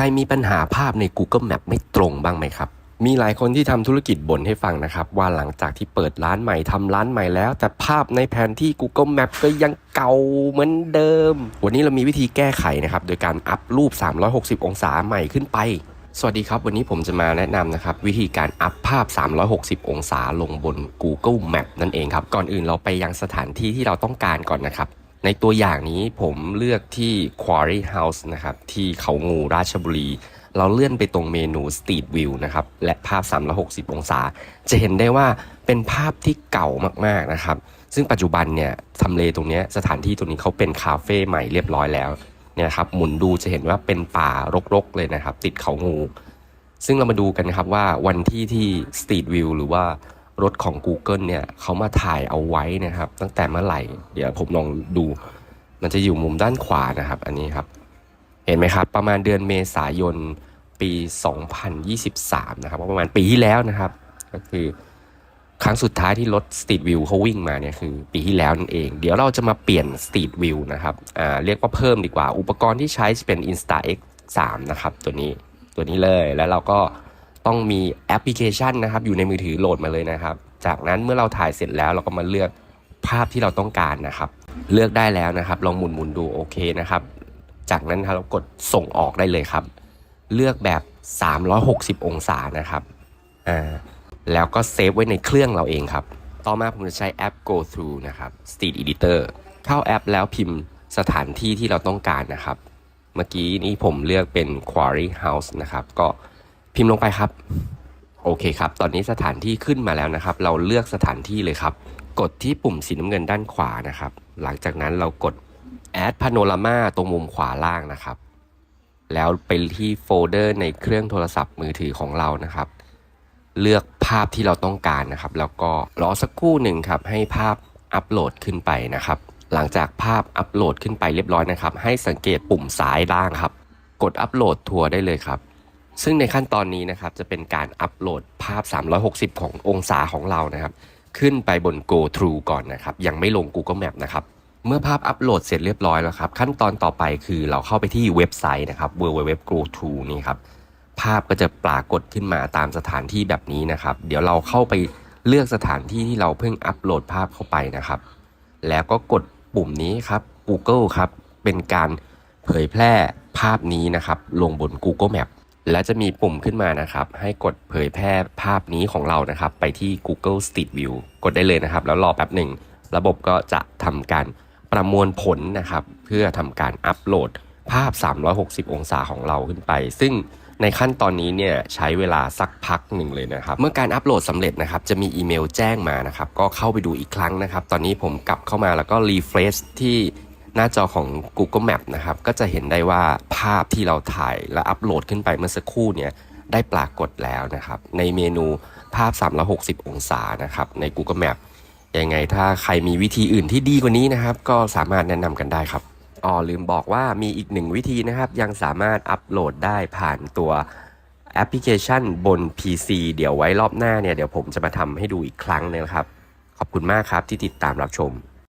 รมีปัญหาภาพใน Google Map ไม่ตรงบ้างไหมครับ มีหลายคนที่ทำธุรกิจบ่นให้ฟังนะครับ ว่าหลังจากที่เปิดร้านใหม่ทำร้านใหม่แล้ว แต่ภาพในแผนที่ Google Map ก็ยังเก่าเหมือนเดิม วันนี้เรามีวิธีแก้ไขนะครับ โดยการอัพรูป 360 องศาใหม่ขึ้นไปสวัสดีครับ วันนี้ผมจะมาแนะนำนะครับ วิธีการอัพภาพ 360 องศาลงบน Google Map นั่นเองครับ ก่อนอื่นเราไปยังสถานที่ที่เราต้องการก่อนนะครับ ในตัวอย่างนี้ผมเลือกที่ Quarry House นะครับ ที่เขางูราชบุรี เราเลื่อนไปตรงเมนู Street View นะครับ และภาพ 360 องศา จะเห็นได้ว่าเป็นภาพที่เก่ามากๆนะครับ ซึ่งปัจจุบันเนี่ยทำเลตรงเนี้ยสถานที่ตรงนี้เขาเป็นคาเฟ่ใหม่เรียบร้อยแล้วเนี่ยครับหมุนดูจะเห็นว่าเป็นป่ารกๆเลยนะครับ ติดเขางู ซึ่งเรามาดูกันนะครับว่าวันที่ที่ Street View หรือว่า รถของ Google เนี่ยเขามาถ่ายเอาไว้นะครับ ตั้งแต่เมื่อไหร่ เดี๋ยวผมลองดู มันจะอยู่มุมด้านขวานะครับ อันนี้ครับ เห็นไหมครับ ประมาณเดือนเมษายนปี 2023 นะครับประมาณปีที่แล้วนะครับ ก็คือครั้งสุดท้ายที่รถ Street View เขาวิ่งมาเนี่ยคือปีที่แล้วนั่นเอง เดี๋ยวเราจะมาเปลี่ยน Street View นะครับอ่าเรียกว่าเพิ่มดีกว่า อุปกรณ์ที่ใช้จะเป็น Insta X 3 นะครับ ตัวนี้ตัวนี้เลยแล้วเราก็ ต้องมีแอปพลิเคชันนะครับ อยู่ในมือถือโหลดมาเลยนะครับ จากนั้นเมื่อเราถ่ายเสร็จแล้วเราก็มาเลือกภาพที่เราต้องการนะครับ เลือกได้แล้วนะครับ ลองหมุนหมุนดูโอเคนะครับ จากนั้นครับเรากดส่งออกได้เลยครับ เลือกแบบ 360 องศานะครับอ่าแล้วก็เซฟไว้ในเครื่องเราเองครับ ต่อมาผมจะใช้แอป Go Through นะครับ Street Editor เข้าแอปแล้วพิมพ์สถานที่ที่เราต้องการนะครับ เมื่อกี้นี้ผมเลือกเป็น Quarry House นะครับ ก็ พิมพ์ลงไปครับ โอเคครับ ตอนนี้สถานที่ขึ้นมาแล้วนะครับ เราเลือกสถานที่เลยครับ กดที่ปุ่มสีน้ำเงินด้านขวานะครับ หลังจากนั้นเรากด Add Panorama ตรงมุมขวาล่างนะครับ แล้วไปที่โฟลเดอร์ในเครื่องโทรศัพท์มือถือของเรานะครับ เลือกภาพที่เราต้องการนะครับ แล้วก็รอสักครู่หนึ่งครับ ให้ภาพอัปโหลดขึ้นไปนะครับ หลังจากภาพอัปโหลดขึ้นไปเรียบร้อยนะครับ ให้สังเกตปุ่มซ้ายล่างครับ กดอัปโหลดทัวร์ได้เลยครับ ซึ่งในขั้นตอนนี้นะครับจะเป็นการอัปโหลดภาพ 360 ขององศาของเรานะครับ ขึ้นไปบน Go True ก่อนนะครับ ยังไม่ลง Google Map นะครับ เมื่อภาพอัปโหลดเสร็จเรียบร้อยแล้วครับ ขั้นตอนต่อไปคือเราเข้าไปที่เว็บไซต์นะครับ www.go to นี่ครับ ภาพก็จะปรากฏขึ้นมาตามสถานที่แบบนี้นะครับ เดี๋ยวเราเข้าไปเลือกสถานที่ที่เราเพิ่งอัปโหลดภาพเข้าไปนะครับ แล้วก็กดปุ่มนี้ครับ Google ครับ เป็นการเผยแพร่ภาพนี้นะครับ ลงบน Google Map และจะมีปุ่มขึ้นมานะครับ ให้กดเผยแพร่ภาพนี้ของเรานะครับ ไปที่ Google Street View กดได้เลยนะครับ แล้วรอแป๊บหนึ่ง ระบบก็จะทำการประมวลผลนะครับ เพื่อทำการอัปโหลดภาพ 360 องศาของเราขึ้นไป ซึ่งในขั้นตอนนี้เนี่ยใช้เวลาสักพักหนึ่งเลยนะครับ เมื่อการอัปโหลดสำเร็จนะครับจะมีอีเมลแจ้งมานะครับ ก็เข้าไปดูอีกครั้งนะครับ ตอนนี้ผมกลับเข้ามาแล้วก็รีเฟรชที่ หน้าจอของ Google Map นะครับ ก็จะเห็นได้ว่าภาพที่เราถ่ายและอัปโหลดขึ้นไปเมื่อสักครู่เนี่ยได้ปรากฏแล้วนะครับ ในเมนูภาพ 360 องศานะครับ ใน Google Map ยังไงถ้าใครมีวิธีอื่นที่ดีกว่านี้นะครับ ก็สามารถแนะนำกันได้ครับอ๋อลืมบอกว่ามีอีกหนึ่งวิธีนะครับ ยังสามารถอัปโหลดได้ผ่านตัวแอปพลิเคชันบน PC เดี๋ยวไว้รอบหน้าเนี่ยเดี๋ยวผมจะมาทำให้ดูอีกครั้งหนึงนะครับ ขอบคุณมากครับที่ติดตามรับชม